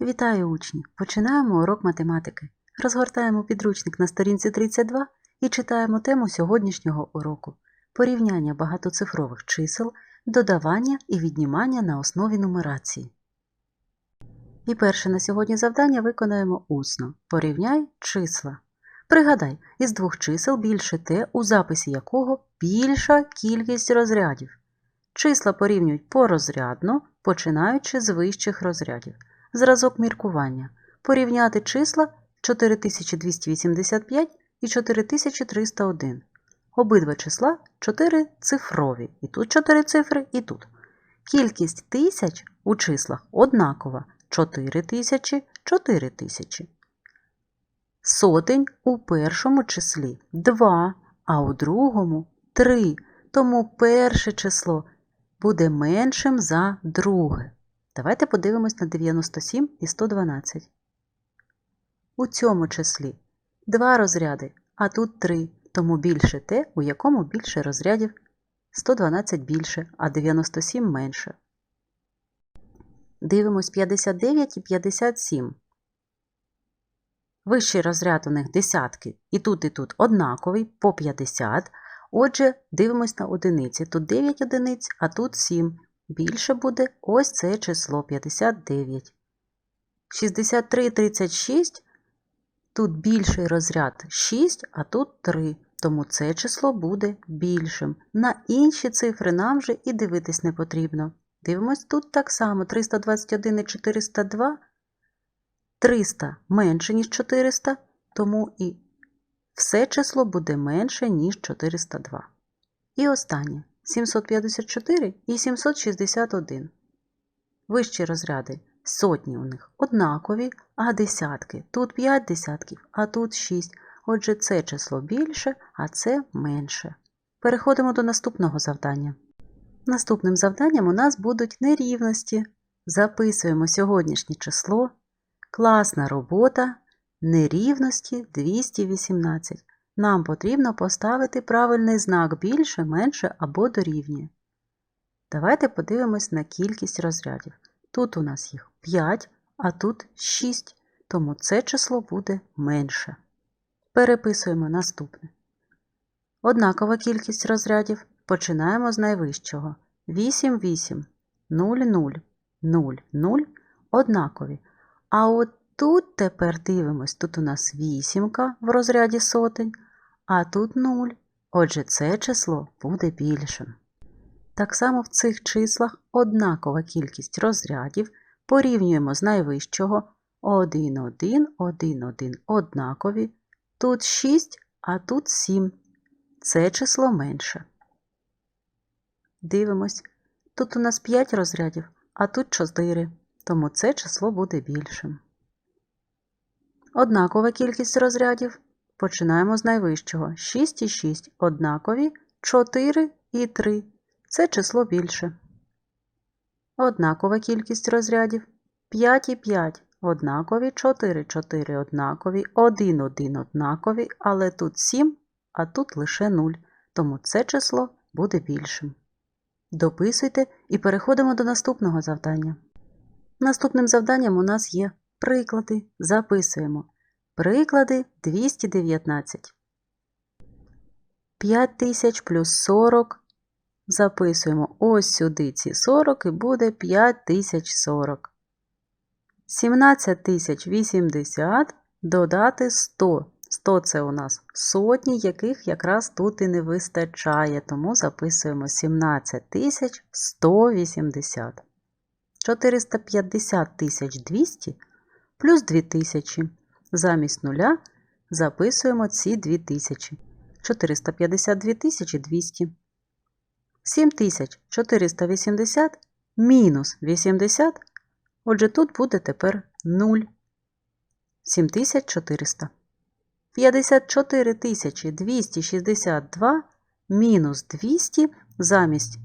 Вітаю учні! Починаємо урок математики. Розгортаємо підручник на сторінці 32 і читаємо тему сьогоднішнього уроку порівняння багатоцифрових чисел, додавання і віднімання на основі нумерації. І перше на сьогодні завдання виконаємо усно. Порівняй числа. Пригадай, із двох чисел більше те, у записі якого більша кількість розрядів. Числа порівнюють порозрядно, починаючи з вищих розрядів. Зразок міркування. Порівняти числа 4285 і 4301. Обидва числа 4 цифрові. І тут 4 цифри, і тут. Кількість тисяч у числах однакова 4000, 4000. Сотень у першому числі 2, а у другому 3. Тому перше число буде меншим за друге. Давайте подивимось на 97 і 112. У цьому числі два розряди, а тут три, тому більше те, у якому більше розрядів 112 більше, а 97 менше. Дивимось 59 і 57. Вищий розряд у них десятки, і тут, і тут однаковий по 50. Отже, дивимось на одиниці. Тут 9 одиниць, а тут 7. Більше буде ось це число 59. 63 36. Тут більший розряд 6, а тут 3. Тому це число буде більшим. На інші цифри нам вже і дивитись не потрібно. Дивимось тут так само 321 і 402. 300 менше, ніж 400, тому і все число буде менше, ніж 402. І останнє 754 і 761. Вищі розряди сотні у них однакові, а десятки. Тут 5 десятків, а тут 6. Отже, це число більше, а це менше. Переходимо до наступного завдання. Наступним завданням у нас будуть нерівності. Записуємо сьогоднішнє число. Класна робота. Нерівності 218. Нам потрібно поставити правильний знак більше, менше або дорівнює. Давайте подивимось на кількість розрядів. Тут у нас їх 5, а тут 6, тому це число буде менше. Переписуємо наступне. Однакова кількість розрядів. Починаємо з найвищого. 8, 8, 0, 0, 0, 0 однакові. А от тут тепер дивимось, тут у нас вісімка в розряді сотень, а тут 0. Отже, це число буде більшим. Так само в цих числах однакова кількість розрядів порівнюємо з найвищого 1, 1, 1, 1 однакові. Тут 6, а тут 7. Це число менше. Дивимось. Тут у нас 5 розрядів, а тут 4, тому це число буде більшим. Однакова кількість розрядів. Починаємо з найвищого. 6 і 6 однакові, 4 і 3. Це число більше. Однакова кількість розрядів. 5 і 5 однакові, 4, 4 однакові, 1, 1 однакові, але тут 7, а тут лише 0, тому це число буде більшим. Дописуйте і переходимо до наступного завдання. Наступним завданням у нас є приклади. Записуємо. Приклади 219. 5000 плюс 40. Записуємо ось сюди ці 40 і буде 5040. 17080 додати 100. 100 це у нас сотні, яких якраз тут і не вистачає, тому записуємо 17180. 450 200 плюс 2000. Замість нуля записуємо ці 2000. 452 200. 7480 мінус 80. Отже, тут буде тепер 0. 7400. 54 262 мінус 200 замість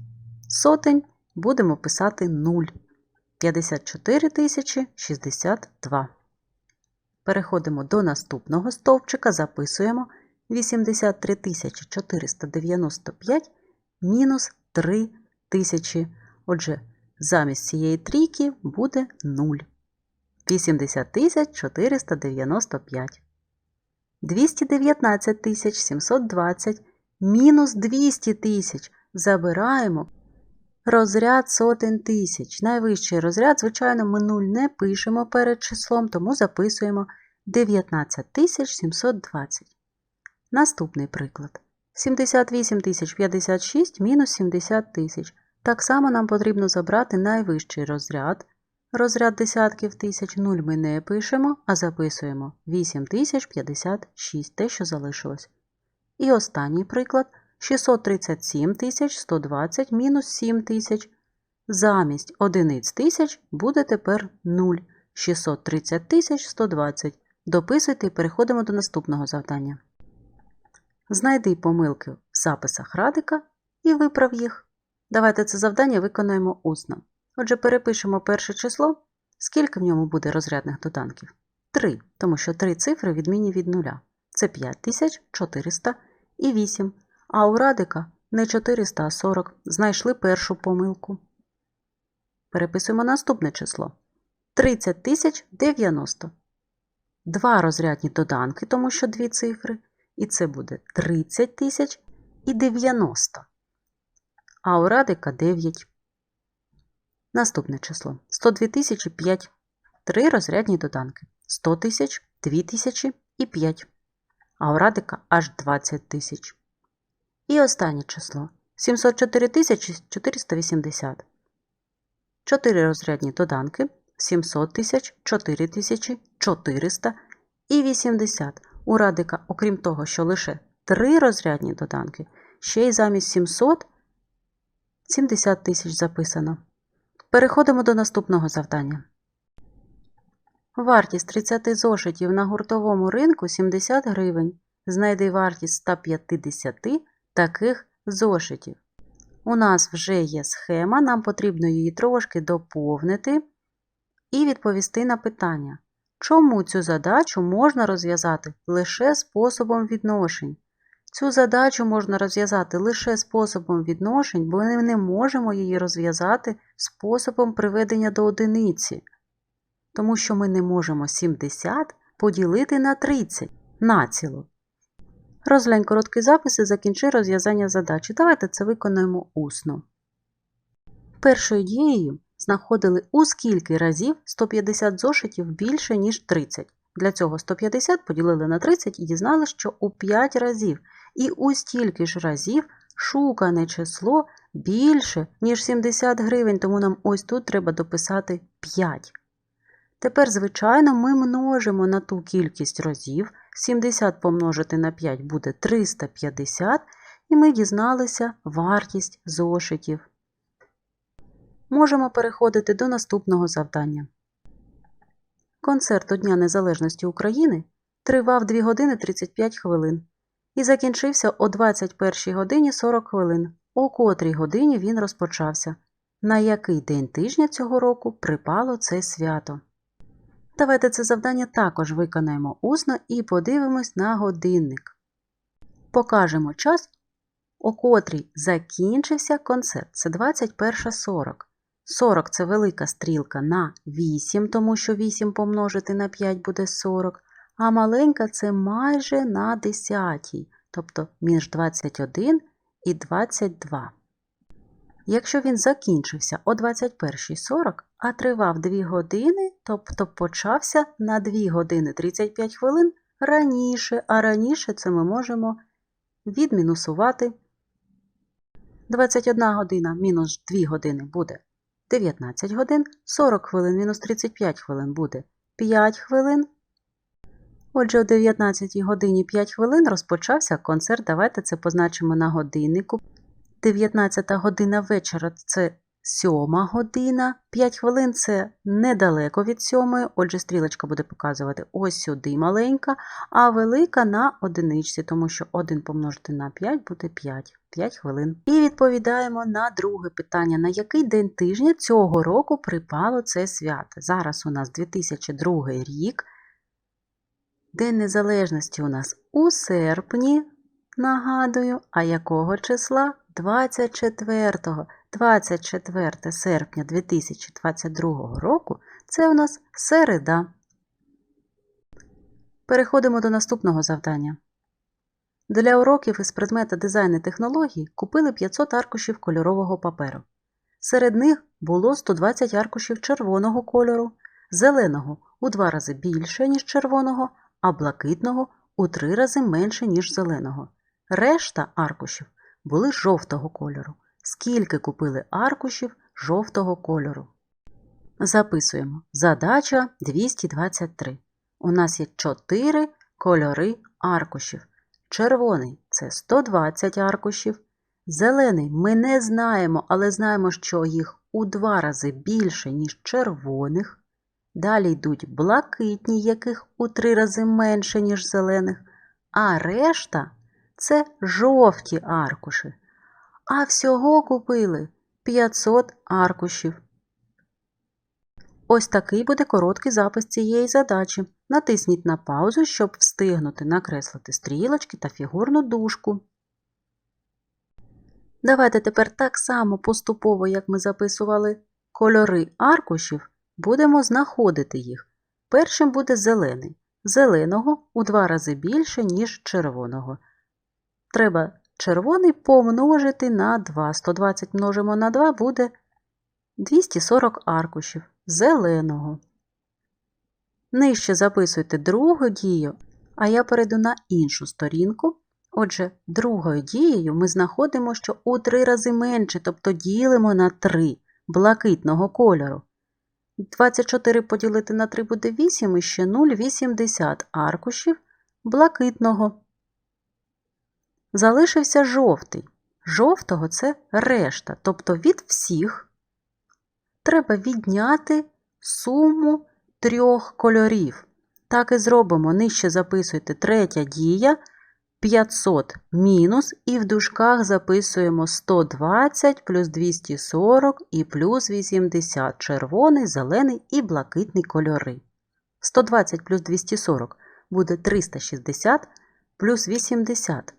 сотень будемо писати 0. 54 062. Переходимо до наступного стовпчика, записуємо 83 495 мінус 3 тисячі. Отже, замість цієї трійки буде 0. 80 тисяч 495. 219 720 мінус 200 тисяч. Забираємо розряд сотень тисяч. Найвищий розряд, звичайно, ми 0 не пишемо перед числом, тому записуємо 19 тисяч 720. Наступний приклад. 78 тисяч 56 мінус 70 тисяч. Так само нам потрібно забрати найвищий розряд. Розряд десятків тисяч 0 ми не пишемо, а записуємо 8056, те, що залишилось. І останній приклад 637 тисяч 120 мінус 7 тисяч. Замість одиниць тисяч буде тепер 0. 630 тисяч 120. Дописуйте і переходимо до наступного завдання. Знайди помилки в записах радика і виправ їх. Давайте це завдання виконаємо усно. Отже, перепишемо перше число. Скільки в ньому буде розрядних доданків? 3, тому що три цифри відмінні від нуля. Це 5400 і 8. А у радика не 400, а 40. Знайшли першу помилку. Переписуємо наступне число. 30 тисяч 90. Два розрядні доданки, тому що дві цифри. І це буде 30 тисяч і 90. А у радика 9. Наступне число 102 тисячі 5. Три розрядні доданки. 100 тисяч, 2 тисячі і 5. А у радика аж 20 тисяч. І останнє число 704 тисячі 480. 4 розрядні доданки 700 тисяч, 4 тисячі, 400 і 80. У радика, окрім того, що лише 3 розрядні доданки, ще й замість 700 70 тисяч записано. Переходимо до наступного завдання. Вартість 30 зошитів на гуртовому ринку 70 гривень. Знайди вартість 150 таких зошитів. У нас вже є схема, нам потрібно її трошки доповнити і відповісти на питання, чому цю задачу можна розв'язати лише способом відношень. Цю задачу можна розв'язати лише способом відношень, бо ми не можемо її розв'язати способом приведення до одиниці, тому що ми не можемо 70 поділити на 30 націло. Розглянь короткий запис і закінчи розв'язання задачі. Давайте це виконаємо усно. Першою дією знаходили у скільки разів 150 зошитів більше, ніж 30. Для цього 150 поділили на 30 і дізнали, що у 5 разів. І у стільки ж разів шукане число більше, ніж 70 гривень, тому нам ось тут треба дописати 5. Тепер, звичайно, ми множимо на ту кількість разів. 70 помножити на 5 буде 350, і ми дізналися вартість зошитів. Можемо переходити до наступного завдання. Концерт до Дня Незалежності України тривав 2 години 35 хвилин і закінчився о 21 годині 40 хвилин, о котрій годині він розпочався. На який день тижня цього року припало це свято? Давайте це завдання також виконаємо усно і подивимось на годинник. Покажемо час, о котрій закінчився концерт. Це 21.40. 40 це велика стрілка на 8, тому що 8 помножити на 5 буде 40, а маленька це майже на 10, тобто між 21 і 22. Якщо він закінчився о 21.40, а тривав 2 години, тобто почався на 2 години 35 хвилин раніше, а раніше це ми можемо відмінусувати 21 година мінус 2 години буде 19 годин, 40 хвилин мінус 35 хвилин буде 5 хвилин. Отже, о 19 годині 5 хвилин розпочався концерт. Давайте це позначимо на годиннику. 19 година вечора це 7 година. 5 хвилин це недалеко від 7, отже, стрілочка буде показувати ось сюди маленька, а велика на одиничці, тому що 1 помножити на 5 буде 5. 5 хвилин. І відповідаємо на друге питання: на який день тижня цього року припало це свято? Зараз у нас 2002 рік. День Незалежності у нас у серпні, нагадую, а якого числа? 24 24 серпня 2022 року Це у нас середа. Переходимо до наступного завдання. Для уроків із предмета дизайн і технологій купили 500 аркушів кольорового паперу. Серед них було 120 аркушів червоного кольору, зеленого у два рази більше, ніж червоного, а блакитного у три рази менше, ніж зеленого. Решта аркушів були жовтого кольору. Скільки купили аркушів жовтого кольору? Записуємо. Задача 223. У нас є 4 кольори аркушів. Червоний це 120 аркушів. Зелений ми не знаємо, але знаємо, що їх у два рази більше, ніж червоних. Далі йдуть блакитні, яких у три рази менше, ніж зелених. А решта це жовті аркуші. А всього купили 500 аркушів. Ось такий буде короткий запис цієї задачі. Натисніть на паузу, щоб встигнути накреслити стрілочки та фігурну дужку. Давайте тепер так само поступово, як ми записували кольори аркушів, будемо знаходити їх. Першим буде зелений. Зеленого у два рази більше, ніж червоного. Треба червоний помножити на 2. 120 множимо на 2 буде 240 аркушів зеленого. Нижче записуйте другу дію, а я перейду на іншу сторінку. Отже, другою дією ми знаходимо, що у три рази менше, тобто ділимо на 3 блакитного кольору. 24 поділити на 3 буде 8 і ще 0,80 аркушів блакитного. Залишився жовтий. Жовтого це решта, тобто від всіх треба відняти суму трьох кольорів. Так і зробимо. Нижче записуйте третя дія 500 мінус, і в дужках записуємо 120 плюс 240 і плюс 80 червоний, зелений і блакитний кольори. 120 плюс 240 буде 360 плюс 80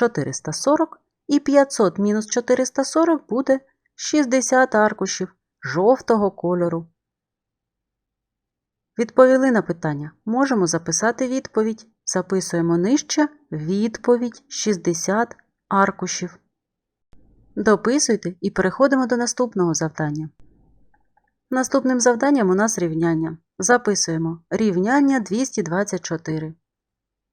440 і 500 мінус 440 буде 60 аркушів жовтого кольору. Відповіли на питання. Можемо записати відповідь. Записуємо нижче відповідь 60 аркушів. Дописуйте і переходимо до наступного завдання. Наступним завданням у нас рівняння. Записуємо рівняння 224.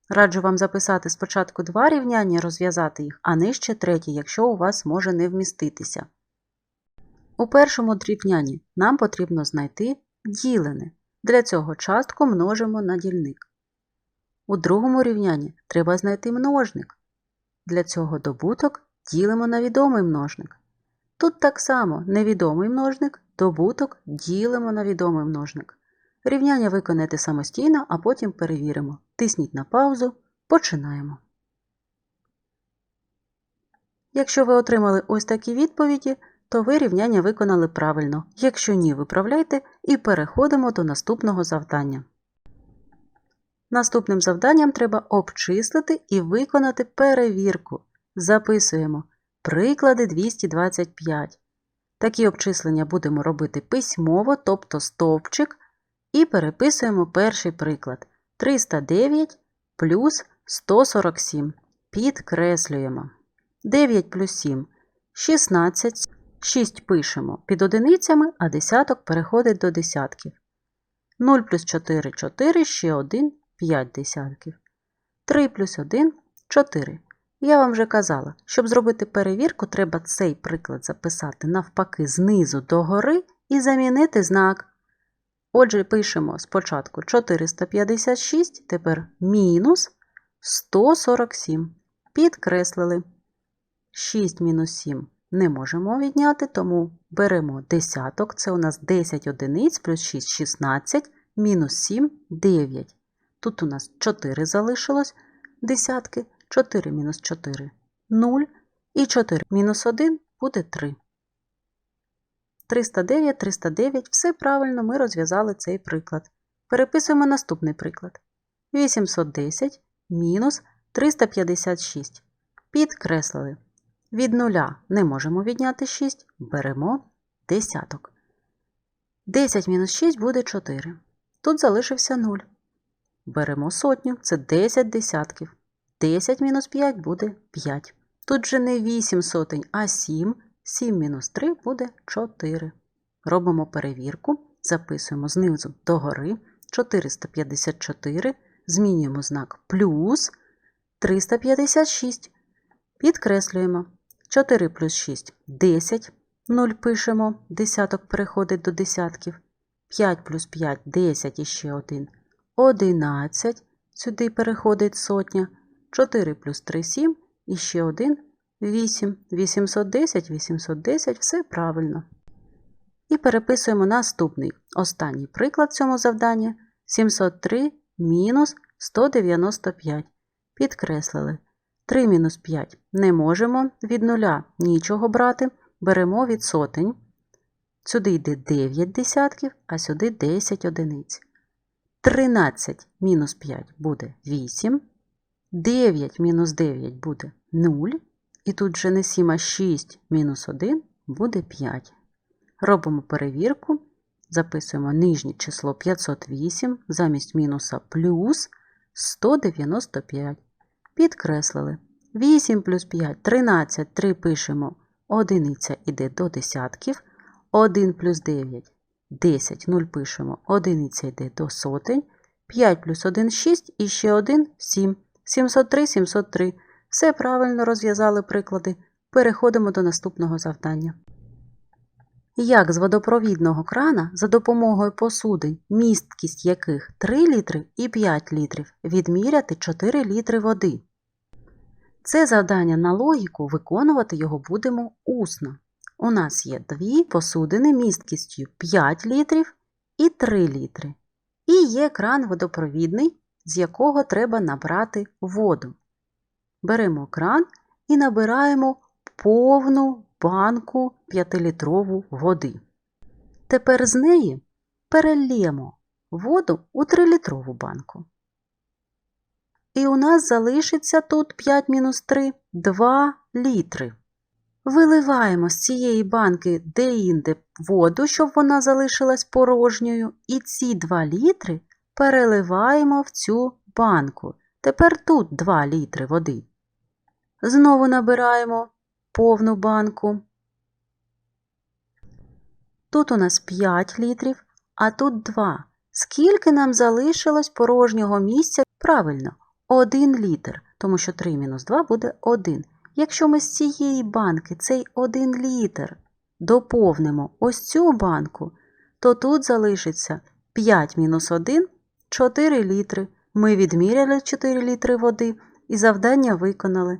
Раджу вам записати спочатку два рівняння, розв'язати їх, а нижче третє, якщо у вас може не вміститися. У першому рівнянні нам потрібно знайти ділене. Для цього частку множимо на дільник. У другому рівнянні треба знайти множник. Для цього добуток ділимо на відомий множник. Тут так само невідомий множник, добуток ділимо на відомий множник. Рівняння виконайте самостійно, а потім перевіримо. Тисніть на паузу. Починаємо. Якщо ви отримали ось такі відповіді, то ви рівняння виконали правильно. Якщо ні, виправляйте і переходимо до наступного завдання. Наступним завданням треба обчислити і виконати перевірку. Записуємо приклади 225. Такі обчислення будемо робити письмово, тобто стовпчик, і переписуємо перший приклад 309 плюс 147. Підкреслюємо. 9 плюс 7 16. 6 пишемо під одиницями, а десяток переходить до десятків. 0 плюс 4 4, ще 1 5 десятків. 3 плюс 1 4. Я вам вже казала, щоб зробити перевірку, треба цей приклад записати навпаки знизу до гори і замінити знак. Отже, пишемо спочатку 456, тепер мінус 147. Підкреслили. 6 мінус 7 не можемо відняти, тому беремо десяток. Це у нас 10 одиниць плюс 6 16, мінус 7 9. Тут у нас 4 залишилось десятки, 4 мінус 4 0. І 4 мінус 1 буде 3. 309, 309, все правильно, ми розв'язали цей приклад. Переписуємо наступний приклад. 810 мінус 356. Підкреслили. Від нуля не можемо відняти 6, беремо десяток. 10 мінус 6 буде 4. Тут залишився 0. Беремо сотню, це 10 десятків. 10 мінус 5 буде 5. Тут же не 8 сотень, а 7. 7 мінус 3 буде 4. Робимо перевірку, записуємо знизу догори 454, змінюємо знак плюс 356. Підкреслюємо 4 плюс 6 10. 0 пишемо, десяток переходить до десятків. 5 плюс 5 10 і ще 1 11. Сюди переходить сотня. 4 плюс 3 7 і ще 1 8. 810, 810, все правильно. І переписуємо наступний останній приклад в цьому завданні 703 мінус 195. Підкреслили. 3 мінус 5 не можемо, від нуля нічого брати, беремо від сотень. Сюди йде 9 десятків, а сюди 10 одиниць. 13 мінус 5 буде 8. 9 мінус 9 буде 0. І тут вже не 7, а 6 мінус 1 буде 5. Робимо перевірку. Записуємо нижнє число 508 замість мінуса плюс 195. Підкреслили. 8 плюс 5 13, 3 пишемо. Одиниця йде до десятків. 1 плюс 9 10, 0 пишемо. Одиниця йде до сотень. 5 плюс 1 6 і ще 1 7. 703, 703. Все правильно розв'язали приклади. Переходимо до наступного завдання. Як з водопровідного крана за допомогою посудин, місткість яких 3 літри і 5 літрів, відміряти 4 літри води. Це завдання на логіку виконувати його будемо усно. У нас є дві посудини місткістю 5 літрів і 3 літри. І є кран водопровідний, з якого треба набрати воду. Беремо кран і набираємо повну банку 5-літрову води. Тепер з неї перельємо воду у 3-літрову банку. І у нас залишиться тут 5 мінус 3 2 літри. Виливаємо з цієї банки де-інде воду, щоб вона залишилась порожньою, і ці 2 літри переливаємо в цю банку. Тепер тут 2 літри води. Знову набираємо повну банку. Тут у нас 5 літрів, а тут 2. Скільки нам залишилось порожнього місця? Правильно, 1 літр, тому що 3 мінус 2 буде 1. Якщо ми з цієї банки цей 1 літр доповнимо ось цю банку, то тут залишиться 5 мінус 1 4 літри. Ми відміряли 4 літри води і завдання виконали.